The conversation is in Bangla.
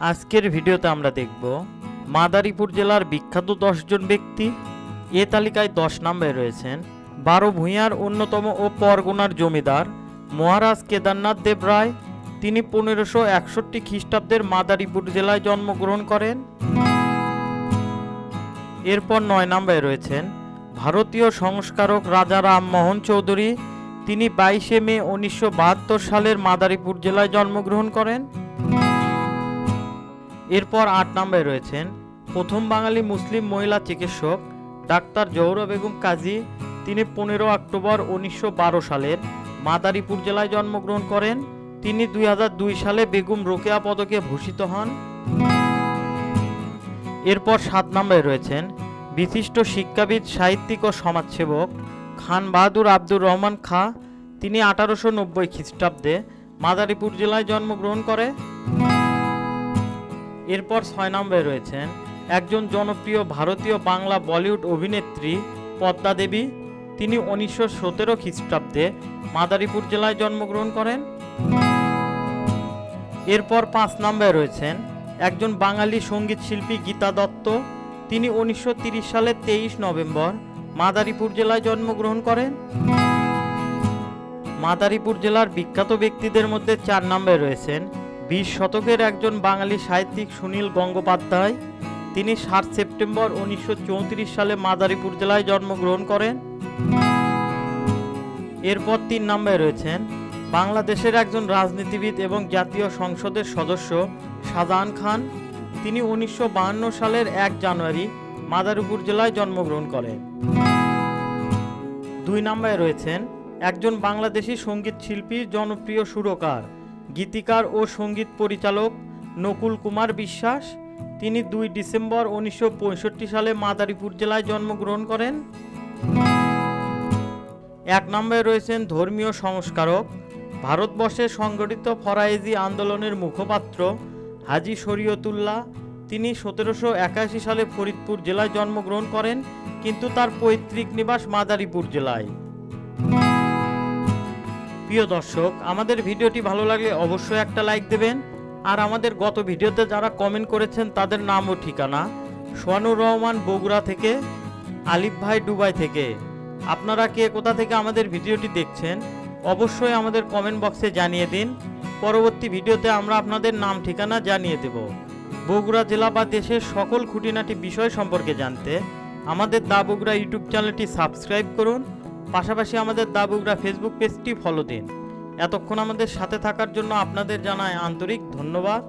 আজকের ভিডিওতে আমরা দেখব মাদারীপুর জেলার বিখ্যাত দশজন ব্যক্তি। এ তালিকায় দশ নম্বরে রয়েছেন বারো ভূঁইয়ার অন্যতম ও পরগনার জমিদার মহারাজ কেদারনাথ দেব রায়। তিনি পনেরোশো একষট্টি খ্রিস্টাব্দের মাদারীপুর জেলায় জন্মগ্রহণ করেন। এরপর নয় নম্বরে রয়েছেন ভারতীয় সংস্কারক রাজা রামমোহন চৌধুরী। তিনি বাইশে মে উনিশশো বাহাত্তর সালের মাদারীপুর জেলায় জন্মগ্রহণ করেন। এরপর আট নম্বরে রয়েছেন প্রথম বাঙালি মুসলিম মহিলা চিকিৎসক ডাক্তার জৌহরা বেগম কাজী। তিনি পনেরো অক্টোবর উনিশশো বারো সালের মাদারীপুর জেলায় জন্মগ্রহণ করেন। তিনি দুই হাজার দুই সালে বেগম রোকেয়া পদকে ভূষিত হন। এরপর সাত নম্বরে রয়েছেন বিশিষ্ট শিক্ষাবিদ, সাহিত্যিক ও সমাজসেবক খান বাহাদুর আব্দুর রহমান খাঁ। তিনি আঠারোশো নব্বই খ্রিস্টাব্দে মাদারীপুর জেলায় জন্মগ্রহণ করে। এরপর ছয় নম্বরে রয়েছেন একজন জনপ্রিয় ভারতীয় বাংলা বলিউড অভিনেত্রী পদ্মা দেবী। তিনি উনিশশো সতেরো খ্রিস্টাব্দে মাদারীপুর জেলায় জন্মগ্রহণ করেন। এরপর পাঁচ নম্বরে রয়েছেন একজন বাঙালি সংগীত শিল্পী গীতা দত্ত। তিনি উনিশশো তিরিশ সালের তেইশ নভেম্বর মাদারীপুর জেলায় জন্মগ্রহণ করেন। মাদারীপুর জেলার বিখ্যাত ব্যক্তিদের মধ্যে চার নম্বরে রয়েছেন বিশ শতকের একজন বাঙালি সাহিত্যিক সুনীল গঙ্গোপাধ্যায়, তিনি সাত সেপ্টেম্বর উনিশশো চৌত্রিশ সালে মাদারীপুর জেলায় জন্মগ্রহণ করেন। এরপর তিন নম্বরে রয়েছেন বাংলাদেশের একজন রাজনীতিবিদ এবং জাতীয় সংসদের সদস্য শাহজাহান খান। তিনি উনিশশো সালের এক জানুয়ারি মাদারীপুর জেলায় জন্মগ্রহণ করেন। দুই নম্বরে রয়েছেন একজন বাংলাদেশি সংগীত শিল্পী জনপ্রিয় সুরকার। গীতিকার ও সংগীত পরিচালক নকুল কুমার বিশ্বাস। তিনি দুই ডিসেম্বর উনিশশো পঁয়ষট্টি সালে মাদারীপুর জেলায় জন্মগ্রহণ করেন। এক নম্বরে রয়েছেন ধর্মীয় সংস্কারক, ভারতবর্ষে সংগঠিত ফরায়েজি আন্দোলনের মুখপাত্র হাজি শরীয়তুল্লাহ। তিনি সতেরোশো একাশি সালে ফরিদপুর জেলায় জন্মগ্রহণ করেন, কিন্তু তার পৈতৃক নিবাস মাদারীপুর জেলায়। প্রিয় দর্শক, আমাদের ভিডিওটি ভালো লাগলে অবশ্যই একটা লাইক দেবেন। আর আমাদের গত ভিডিওতে যারা কমেন্ট করেছেন, তাদের নাম ও ঠিকানা। সোয়ানুর রহমান বগুড়া থেকে, আলিফ ভাই দুবাই থেকে। আপনারা কে, কোথা থেকে আমাদের ভিডিওটি দেখছেন, অবশ্যই আমাদের কমেন্ট বক্সে জানিয়ে দিন। পরবর্তী ভিডিওতে আমরা আপনাদের নাম, ঠিকানা জানিয়ে দেব। বগুড়া জেলা বা দেশের সকল খুঁটিনাটি বিষয় সম্পর্কে জানতে আমাদের দা বগুড়া ইউটিউব চ্যানেলটি সাবস্ক্রাইব করুন। পাশাপাশি আমাদের দাবুগরা ফেসবুক পেজটি ফলো দিন। এতক্ষণ আমাদের সাথে থাকার জন্য আপনাদের জানায় আন্তরিক ধন্যবাদ।